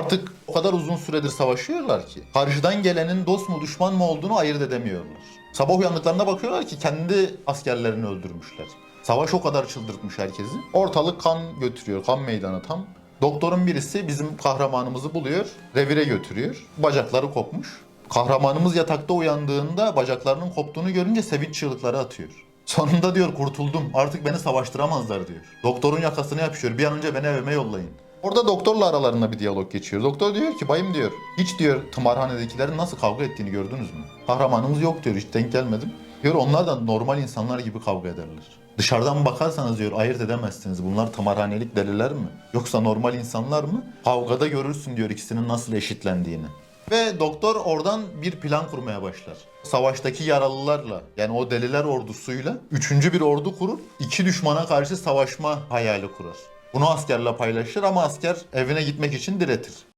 Artık o kadar uzun süredir savaşıyorlar ki karşıdan gelenin dost mu düşman mı olduğunu ayırt edemiyorlar. Sabah uyandıklarında bakıyorlar ki kendi askerlerini öldürmüşler. Savaş o kadar çıldırtmış herkesi. Ortalık kan götürüyor, kan meydanı tam. Doktorun birisi bizim kahramanımızı buluyor, revire götürüyor. Bacakları kopmuş. Kahramanımız yatakta uyandığında bacaklarının koptuğunu görünce sevinç çığlıkları atıyor. Sonunda diyor kurtuldum artık beni savaştıramazlar diyor. Doktorun yakasını yapışıyor bir an önce beni evime yollayın. Orada doktorla aralarında bir diyalog geçiyor. Doktor diyor ki bayım diyor hiç diyor tımarhanedekilerin nasıl kavga ettiğini gördünüz mü? Kahramanımız yok diyor hiç denk gelmedim. Diyor onlar da normal insanlar gibi kavga ederler. Dışarıdan bakarsanız diyor ayırt edemezsiniz. Bunlar tımarhanelik deliler mi? Yoksa normal insanlar mı? Kavgada görürsün diyor ikisinin nasıl eşitlendiğini. Ve doktor oradan bir plan kurmaya başlar. Savaştaki yaralılarla yani o deliler ordusuyla üçüncü bir ordu kurup iki düşmana karşı savaşma hayali kurar. Bunu askerle paylaşır ama asker evine gitmek için diretir.